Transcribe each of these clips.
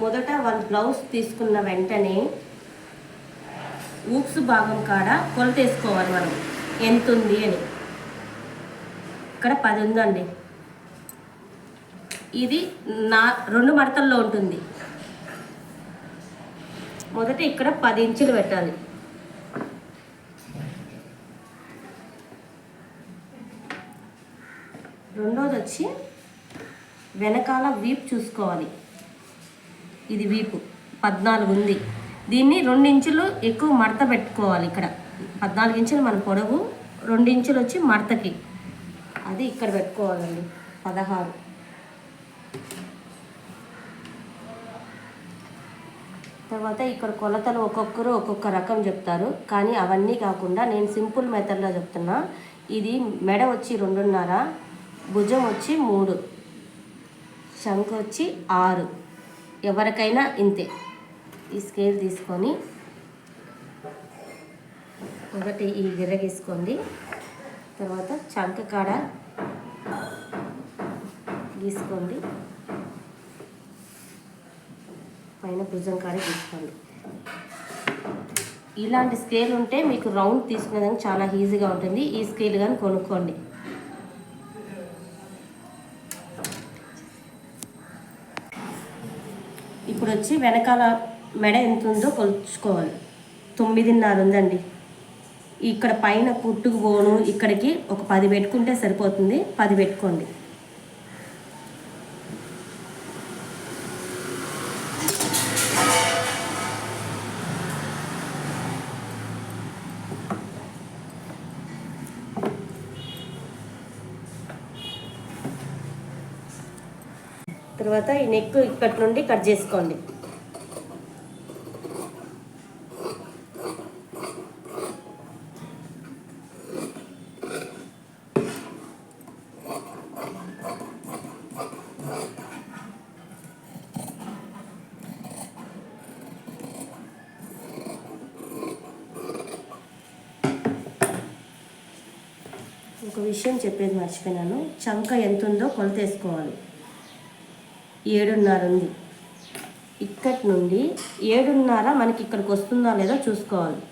మొదట వాళ్ళు బ్లౌజ్ తీసుకున్న వెంటనే ఊక్స్ భాగం కాడ కొలత వేసుకోవాలి మనం. ఎంత ఉంది అని. ఇక్కడ పది ఉందండి. ఇది నా రెండు మడతల్లో ఉంటుంది. మొదట ఇక్కడ పది ఇంచులు పెట్టాలి. రెండోది వచ్చి వెనకాల వీప్ చూసుకోవాలి. ఇది వీపు. పద్నాలుగు ఉంది దీన్ని రెండు ఇంచులు ఎక్కువ మడత పెట్టుకోవాలి ఇక్కడ. పద్నాలుగు ఇంచులు మన పొడవు రెండు ఇంచులు వచ్చి మడతకి. అది ఇక్కడ పెట్టుకోవాలండి. పదహారు. తర్వాత ఇక్కడ కొలతలు ఒక్కొక్కరు ఒక్కొక్క రకం చెప్తారు. కానీ అవన్నీ కాకుండా నేను సింపుల్ మెథడ్లో చెప్తున్నా. ఇది మెడ వచ్చి రెండున్నర భుజం వచ్చి మూడు శంఖ వచ్చి ఆరు. ఎవరికైనా ఇంతే. ఈ స్కేల్ తీసుకొని ఒకటి ఈ గిర్ర గీసుకోండి తర్వాత చంక కాడ గీసుకోండి. పైన భుజం కాడ గీసుకోండి. ఇలాంటి స్కేల్ ఉంటే మీకు రౌండ్ తీసుకునేదానికి చాలా ఈజీగా ఉంటుంది. ఈ స్కేల్ కానీ కొనుక్కోండి. ఇప్పుడు వచ్చి వెనకాల మెడ ఎంత ఉందో కొలుచుకోవాలి. తొమ్మిదిన్నర ఉందండి. ఇక్కడ పైన పుట్టుకు పోను ఇక్కడికి ఒక పది పెట్టుకుంటే సరిపోతుంది. పది పెట్టుకోండి. తర్వాత ఈ నెక్ ఇక్కడి నుండి కట్ చేసుకోండి. ఒక విషయం చెప్పేది మర్చిపోయినాను. చంక ఎంత ఉందో కొలత వేసుకోవాలి ఏడున్నర ఉంది. ఇక్కడి నుండి ఏడున్నర మనకి ఇక్కడికి వస్తుందా లేదో చూసుకోవాలి.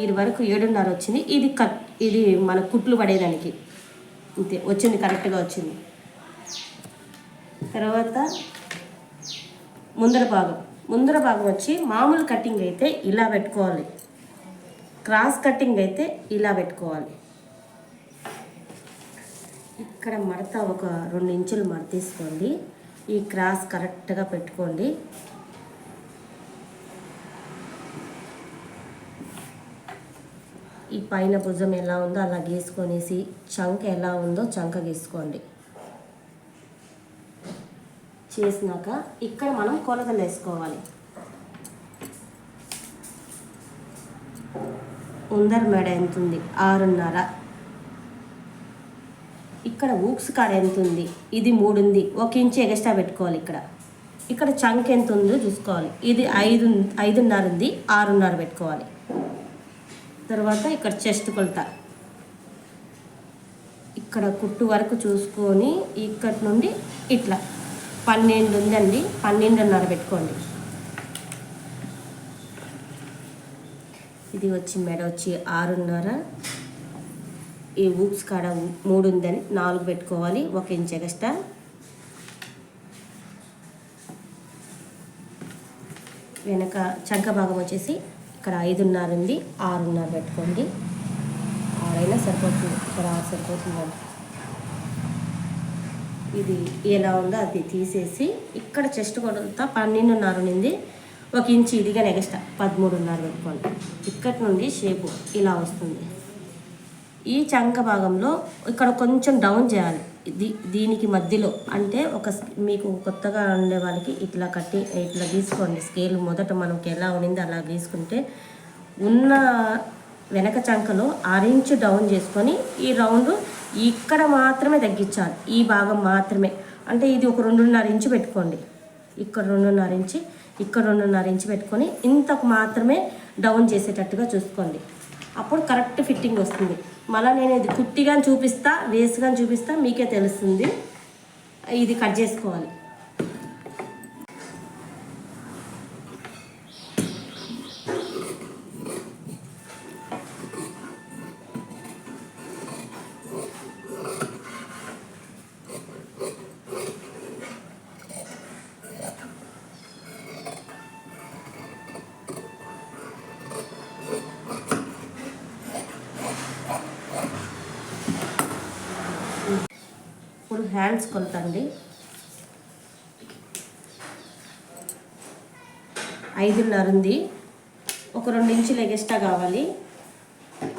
ఇది వరకు ఏడున్నర వచ్చింది. ఇది కట్ ఇది మన కుట్లు పడేదానికి. అంతే వచ్చింది కరెక్ట్గా వచ్చింది. తర్వాత ముందర భాగం. ముందర భాగం వచ్చి మామూలు కటింగ్ అయితే ఇలా పెట్టుకోవాలి. క్రాస్ కటింగ్ అయితే ఇలా పెట్టుకోవాలి. ఇక్కడ మడత ఒక రెండు ఇంచులు మడతీసుకోండి ఈ క్రాస్ కరెక్ట్గా పెట్టుకోండి. ఈ పైన భుజం ఎలా ఉందో అలా గీసుకొనేసి చంక ఎలా ఉందో చంక గీసుకోండి. చేసినాక ఇక్కడ మనం కొలతలు వేసుకోవాలి. ఉందర్ మెడ ఎంత ఉంది? ఆరున్నర. ఇక్కడ ఊక్స్ కాడ ఎంత ఉంది? ఇది మూడు ఉంది ఒక ఇంచు ఎగస్ట్రా పెట్టుకోవాలి ఇక్కడ. ఇక్కడ చంక్ ఎంత ఉందో చూసుకోవాలి. ఇది ఐదు ఐదున్నర ఉంది. ఆరున్నర పెట్టుకోవాలి. తర్వాత ఇక్కడ చెస్ట్ కొలత. ఇక్కడ కుట్టు వరకు చూసుకొని ఇక్కడి నుండి ఇట్లా. పన్నెండు ఉందండి. పన్నెండున్నర పెట్టుకోండి. ఇది వచ్చి మెడ వచ్చి ఆరున్నర. ఈ ఊప్స్ కాడ మూడు ఉందని నాలుగు పెట్టుకోవాలి ఒక ఇంచ్ ఎగస్ట్రా వెనక చంక భాగం వచ్చేసి ఇక్కడ ఐదున్నర ఉంది ఆరున్నర పెట్టుకోండి. ఆరైనా సరిపోతుంది ఇక్కడ ఆరు సరిపోతుందండి ఇది ఎలా ఉందో అది తీసేసి ఇక్కడ చెస్ట్ కొడంతా పన్నెండున్నర ఉంది ఒక ఇంచు ఇదిగా నెక్స్ట్ పదమూడున్నర పెట్టుకోండి. ఇక్కడ నుండి షేపు ఇలా వస్తుంది. ఈ చంక భాగంలో ఇక్కడ కొంచెం డౌన్ చేయాలి. దీ దీనికి మధ్యలో అంటే ఒక మీకు కొత్తగా ఉండే వాళ్ళకి ఇట్లా కట్టి ఇట్లా గీసుకోండి. స్కేల్ మొదట మనకి ఎలా ఉండింది అలా గీసుకుంటే ఉన్న వెనక చంకలో ఆరించు డౌన్ చేసుకొని ఈ రౌండ్ ఇక్కడ మాత్రమే తగ్గించాలి. ఈ భాగం మాత్రమే. అంటే ఇది ఒక రెండున్నర ఇంచు పెట్టుకోండి. ఇక్కడ రెండున్నర ఇంచి ఇక్కడ రెండున్నర ఇంచు పెట్టుకొని ఇంతకు మాత్రమే డౌన్ చేసేటట్టుగా చూసుకోండి. అప్పుడు కరెక్ట్ ఫిట్టింగ్ వస్తుంది. మళ్ళీ నేను ఇది కుట్టిగా చూపిస్తా వేసుగా చూపిస్తా మీకే తెలుస్తుంది. ఇది కట్ చేసుకోవాలి. హ్యాండ్స్ కొలతండి. ఐదున్నర ఉంది. ఒక రెండు ఇంచులు ఎగస్ట్రా కావాలి.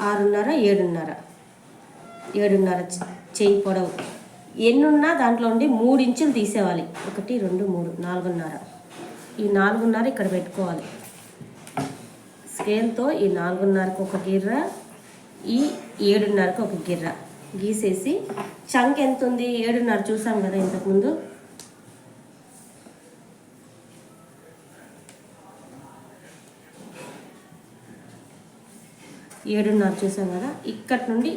ఆరున్నర ఏడున్నర. ఏడున్నర చేయి పొడవు. ఎన్నున్నా దాంట్లో ఉండి మూడు ఇంచులు తీసేవాలి. ఒకటి రెండు మూడు నాలుగున్నర. ఈ నాలుగున్నర ఇక్కడ పెట్టుకోవాలి. స్కేల్తో ఈ నాలుగున్నరకు ఒక గిర్ర ఈ ఏడున్నరకు ఒక గిర్ర. గీసేసి చంక్ ఎంత ఉంది ఏడున్నర చూసాం కదా ఇంతకుముందు. ఏడున్నర చూసాం కదా? ఇక్కడి నుండి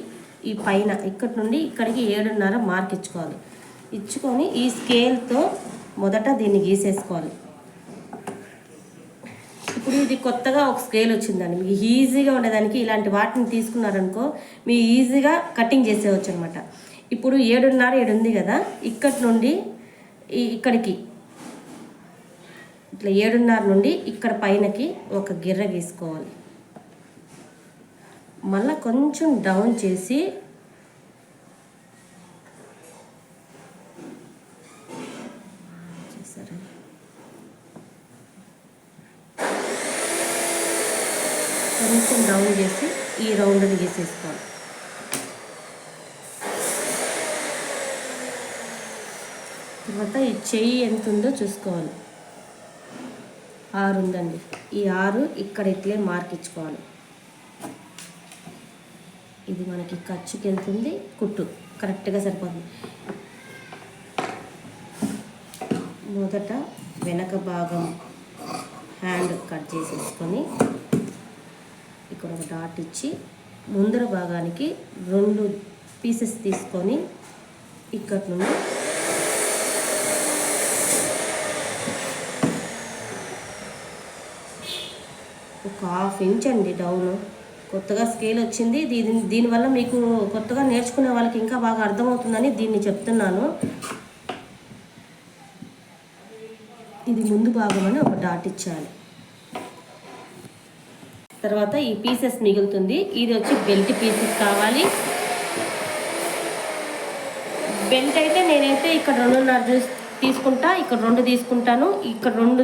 ఈ పైన ఇక్కడి నుండి ఇక్కడికి ఏడున్నర మార్క్ ఇచ్చుకోవాలి. ఇచ్చుకొని ఈ స్కేల్తో మొదట దీన్ని గీసేసుకోవాలి. ఇప్పుడు ఇది కొత్తగా ఒక స్కేల్ వచ్చిందండి. మీకు ఈజీగా ఉండేదానికి ఇలాంటి వాటిని తీసుకున్నారనుకో మీ ఈజీగా కటింగ్ చేసేవచ్చు అనమాట ఇప్పుడు ఏడున్నర ఏడు ఉంది కదా ఇక్కడి నుండి ఇక్కడికి. ఇట్లా ఏడున్నర నుండి ఇక్కడ పైనకి ఒక గిర్ర గీసుకోవాలి మళ్ళీ కొంచెం డౌన్ చేసి కొంచెం డౌన్ చేసి ఈ రౌండ్ని గీసేసుకోవాలి. తర్వాత ఈ చెయ్యి ఎంత ఉందో చూసుకోవాలి. ఆరు ఉందండి. ఈ ఆరు ఇక్కడ ఇట్లే మార్క్ ఇచ్చుకోవాలి. ఇది మనకి ఖర్చుకి వెళ్తుంది కుట్టు. కరెక్ట్గా సరిపోతుంది. మొదట వెనక భాగం హ్యాండ్ కట్ చేసేసుకొని తీసుకొని ఒక డాట్ ఇచ్చి ముందర భాగానికి రెండు పీసెస్ తీసుకొని ఇక్కడ నుండి ఒక హాఫ్ ఇంచ్ అండి డౌన్ కొత్తగా స్కేల్ వచ్చింది. దీని దీనివల్ల మీకు కొత్తగా నేర్చుకునే వాళ్ళకి ఇంకా బాగా అర్థమవుతుందని దీన్ని చెప్తున్నాను. ఇది ముందు భాగం అని ఒక డాట్ ఇచ్చాలి తర్వాత ఈ పీసెస్ మిగులుతుంది. ఇది వచ్చి బెల్ట్ పీసెస్ కావాలి. బెల్ట్ అయితే నేనైతే ఇక్కడ రెండున్నర తీసుకుంటా ఇక్కడ రెండు తీసుకుంటాను. ఇక్కడ రెండు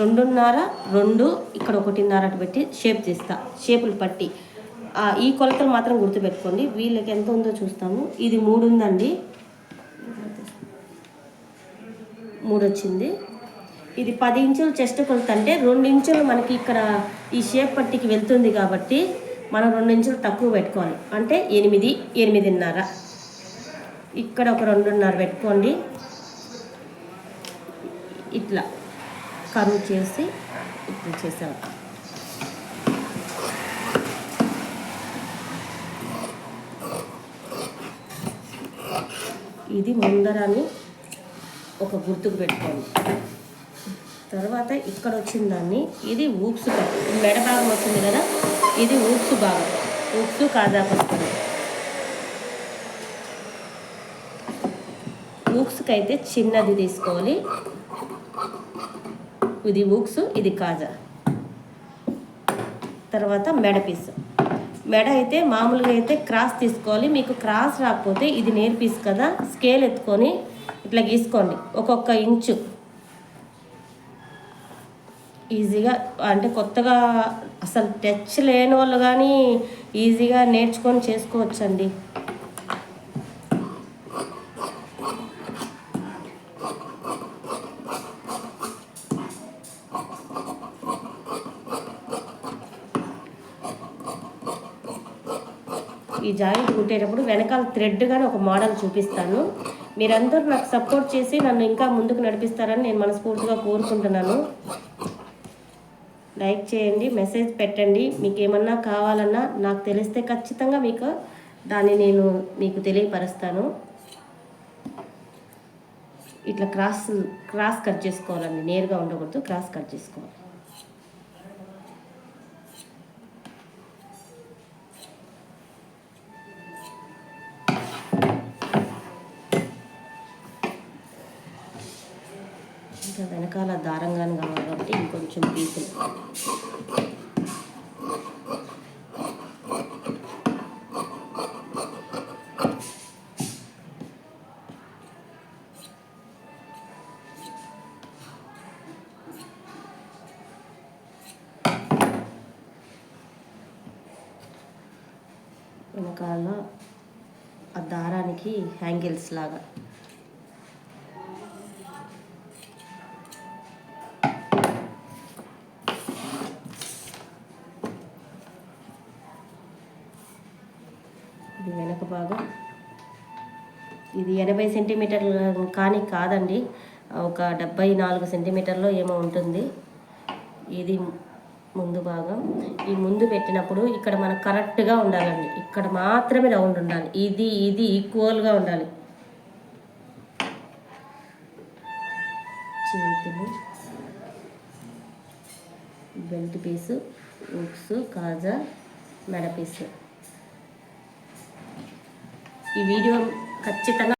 రెండున్నర రెండు ఇక్కడ ఒకటిన్నర అటు పెట్టి షేప్ తీస్తా. షేపులు పట్టి. ఈ కొలతలు మాత్రం గుర్తుపెట్టుకోండి. వీళ్ళకి ఎంత ఉందో చూస్తాము. ఇది మూడు ఉందండి మూడు వచ్చింది ఇది పది ఇంచులు చెస్ట్ కొలత అంటే రెండు ఇంచులు మనకి ఇక్కడ ఈ షేప్ పట్టికి వెళ్తుంది కాబట్టి మనం రెండు ఇంచులు తక్కువ పెట్టుకోవాలి. అంటే ఎనిమిది ఎనిమిదిన్నర. ఇక్కడ ఒక రెండున్నర పెట్టుకోండి. ఇట్లా కరువు చేసి ఇట్లా చేసాం ఇది ముందరాన్ని ఒక గుర్తుకు పెట్టుకోండి. తర్వాత ఇక్కడ వచ్చిన దాన్ని ఇది ఊప్స్ మెడ భాగం వచ్చింది కదా ఇది ఊప్స్ భాగం. ఊప్స్ కాజా పట్టుకోండి ఊక్స్కి అయితే చిన్నది తీసుకోవాలి. ఇది ఊక్స్ ఇది కాజా. తర్వాత మెడ పీస్. మెడ అయితే మామూలుగా అయితే క్రాస్ తీసుకోవాలి. మీకు క్రాస్ రాకపోతే ఇది నేర్పీస్ కదా స్కేల్ ఎత్తుకొని ఇట్లా గీసుకోండి. ఒక్కొక్క ఇంచు. ఈజీగా అంటే కొత్తగా అసలు టచ్ లేని వాళ్ళు కానీ ఈజీగా నేర్చుకొని చేసుకోవచ్చండి. ఈ జాయింట్ కుట్టేటప్పుడు వెనకాల థ్రెడ్ కానీ ఒక మోడల్ చూపిస్తాను. మీరందరూ నాకు సపోర్ట్ చేసి నన్ను ఇంకా ముందుకు నడిపిస్తారని నేను మనస్ఫూర్తిగా కోరుకుంటున్నాను. లైక్ చేయండి మెసేజ్ పెట్టండి. మీకు ఏమన్నా కావాలన్నా నాకు తెలిస్తే ఖచ్చితంగా మీకు దాన్ని నేను మీకు తెలియపరుస్తాను. ఇట్లా క్రాస్ క్రాస్ కట్ చేసుకోవాలండి. నేరుగా ఉండకూడదు క్రాస్ కట్ చేసుకోవాలి. దారానికి హ్యాంగిల్స్ లాగా. ఇది వెనక భాగం. ఇది ఎనభై సెంటీమీటర్లు కానీ కాదండి. ఒక డెబ్బై నాలుగు సెంటీమీటర్లో ఏమో ఉంటుంది. ఇది ముందు భాగం. ఈ ముందు పెట్టినప్పుడు ఇక్కడ మనకు కరెక్ట్గా ఉండాలండి. ఇక్కడ మాత్రమే రౌండ్ ఉండాలి. ఇది ఇది ఈక్వల్గా ఉండాలి. చేతులు బెల్ట్ పీసు ఉక్స్ కాజా మెడ పీసు. ఈ వీడియో ఖచ్చితంగా